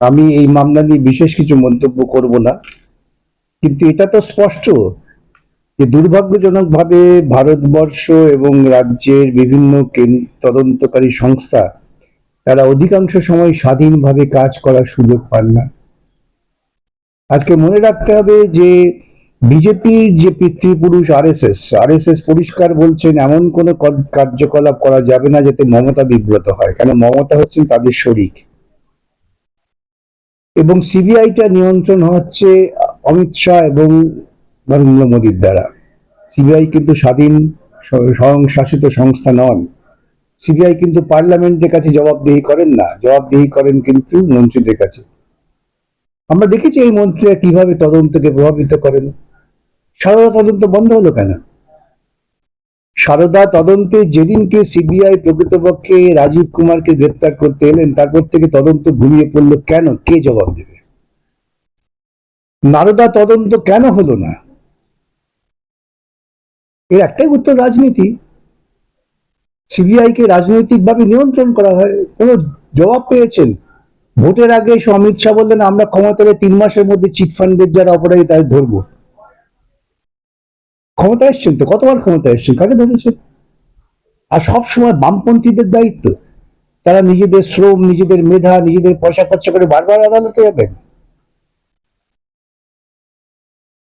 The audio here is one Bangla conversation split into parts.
আমি এই মামলা নিয়ে বিশেষ কিছু মন্তব্য করব না। কিন্তু এটা তো স্পষ্ট যে দুর্ভাগ্যজনকভাবে ভারতবর্ষ এবং রাজ্যের বিভিন্ন তদন্তকারী সংস্থা তারা অধিকাংশ সময় স্বাধীনভাবে কাজ করার সুযোগ পান না। আজকে মনে রাখতে হবে যে বিজেপির যে পিতৃপুরুষ আর এস এস আর এস এস পরিষ্কার বলছেন এমন কোনো কার্যকলাপ করা যাবে না যাতে মমতা বিব্রত হয়। কেন মমতা হচ্ছেন তাদের শরিক। এবং সিবিআইটা নিয়ন্ত্রণ হচ্ছে অমিত শাহ এবং নরেন্দ্র মোদীর দ্বারা। সিবিআই কিন্তু স্বাধীন স্বয়ংশাসিত সংস্থা নন। সিবিআই কিন্তু পার্লামেন্টের কাছে জবাবদিহি করেন না। জবাবদিহি করেন কিন্তু মন্ত্রীদের কাছে। আমরা দেখেছি এই মন্ত্রীরা কীভাবে তদন্তকে প্রভাবিত করেন। সারদা তদন্ত বন্ধ হলো কেন? সারদা তদন্তে যেদিনকে সিবিআই প্রকৃতপক্ষে রাজীব কুমারকে গ্রেপ্তার করতে এলেন, তারপর থেকে তদন্ত ঘুমিয়ে পড়ল কেন? কে জবাব দেবে? নারদা তদন্ত কেন হলো না? এর একটাই উত্তর রাজনীতি। সিবিআই কে রাজনৈতিকভাবে নিয়ন্ত্রণ করা হয়। কোনো জবাব পেয়েছেন? ভোটের আগে অমিত শাহ বললেন, আমরা ক্ষমতা তিন মাসের মধ্যে চিটফান্ডের যারা অপরাধী তাদের ধরবো। ক্ষমতা এসছেন তো, কতবার ক্ষমতা এসছেন কাকে ধরেছেন আর সবসময় বামপন্থীদের দায়িত্ব। তারা নিজেদের শ্রম, নিজেদের মেধা, নিজেদের পয়সা খরচ করে বারবার আদালতে যাবেন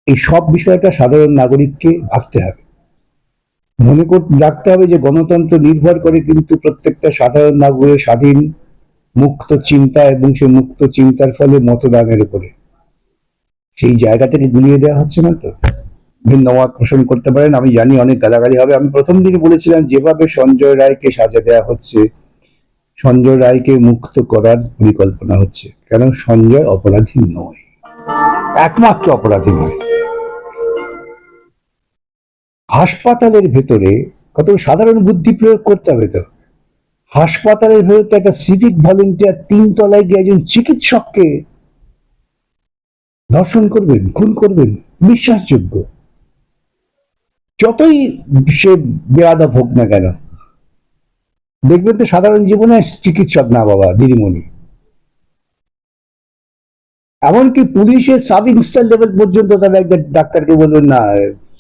এই সব বিষয়টা সাধারণ নাগরিককে ভাবতে হবে। মনে কর, রাখতে হবে যে গণতন্ত্র নির্ভর করে কিন্তু প্রত্যেকটা সাধারণ নাগরিকের স্বাধীন, মুক্ত চিন্তা এবং সেই মুক্ত চিন্তার ফলে মতদানের উপরে। সেই জায়গাটাকে গুলিয়ে দেওয়া হচ্ছে না তো? ভিন্ন পোষণ করতে পারেন, আমি জানি অনেক গালাগালি হবে। আমি প্রথম দিকে বলেছিলাম, যেভাবে সঞ্জয় রায়কে সাজা দেওয়া হচ্ছে, সঞ্জয় রায়কে মুক্ত করার পরিকল্পনা হচ্ছে। কেন? সঞ্জয় অপরাধী নয়। একমাত্র অপরাধী নয়। হাসপাতালের ভেতরে কত সাধারণ বুদ্ধি প্রয়োগ করতে হবে তো। হাসপাতালের ভেতরে একটা সিভিক ভলেন্টিয়ার তিন তলায় গিয়ে একজন চিকিৎসককে ধর্ষণ করবেন, খুন করবেন, বিশ্বাসযোগ্য। যতই সে বেয়াদব হোক না কেন, দেখবেন তো সাধারণ জীবনে চিকিৎসক না বাবা, দিদিমণি। এমনকি পুলিশের সাব ইনস্টার লেভেল পর্যন্ত তারা একটা ডাক্তারকে বলবেন, না,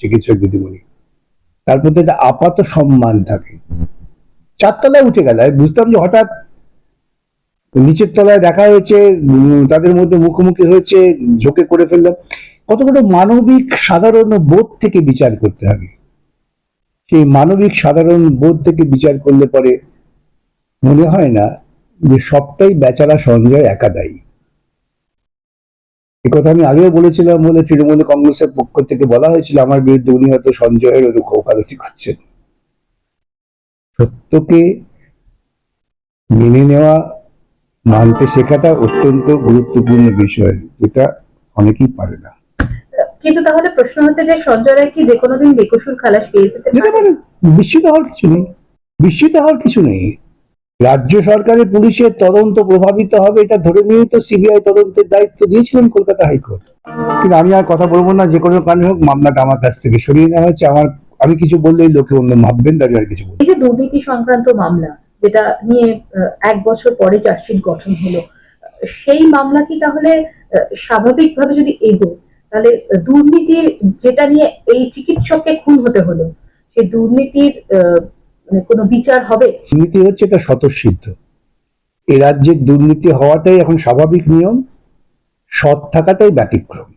চিকিৎসক দিদিমণি। তার মধ্যে একটা আপাত সম্মান থাকে। চারতলায় উঠে গেল, আমি বুঝতাম যে হঠাৎ নিচের তলায় দেখা হয়েছে তাদের মধ্যে মুখোমুখি হয়েছে, ঝোঁকে করে ফেললাম কতগুলো মানবিক সাধারণ বোধ থেকে বিচার করতে হবে? সেই মানবিক সাধারণ বোধ থেকে বিচার করলে পরে মনে হয় না যে সবটাই বেচারা সঞ্জয় একা দায়ী কথা আমি আগেও বলেছিলাম বলে তৃণমূল কংগ্রেসের পক্ষ থেকে বলা হয়েছিল, আমার বিরুদ্ধে উনি হয়তো সঞ্জয়ের ওরকম ওকালতি করছেন। সত্যকে মেনে নেওয়া, মানতে শেখাটা অত্যন্ত গুরুত্বপূর্ণ বিষয়, যেটা অনেকেই পারে না। কিন্তু তাহলে প্রশ্ন হচ্ছে যে সঞ্জয় রায় কি যে কোনো দিন বেকসুর খালাস পেয়ে যেতে পারে? পারে বিস্মিত হওয়ার কিছু নেই। বিস্মিত হওয়ার কিছু নেই। রাজ্য সরকারের পুলিশের তদন্ত প্রভাবিত হবে এটা ধরে নিয়েই তো সিবিআই তদন্তের দায়িত্ব দিয়েছিলেন কলকাতা হাইকোর্ট। কিন্তু আমি আর কথা বলব না যে কোনো কারণে হোক মামলাটা আমার কাছ থেকে সরিয়ে নেওয়া হচ্ছে আমার আমি কিছু বললেই লোকে অন্য ভাববেন তাই আর কিছু এই যে দুর্নীতি সংক্রান্ত মামলা যেটা নিয়ে এক বছর পরে চার্জশিট গঠন হলো সেই মামলা কি তাহলে আহ, স্বাভাবিকভাবে যদি এগোয় তাহলে দুর্নীতির যেটা নিয়ে এই চিকিৎসককে খুন হতে হলো, সেই দুর্নীতির মানে কোনো বিচার হবে? দুর্নীতি হচ্ছে এটা স্বতঃসিদ্ধ। এ রাজ্যের দুর্নীতি হওয়াটাই এখন স্বাভাবিক নিয়ম, সৎ থাকাটাই ব্যতিক্রম।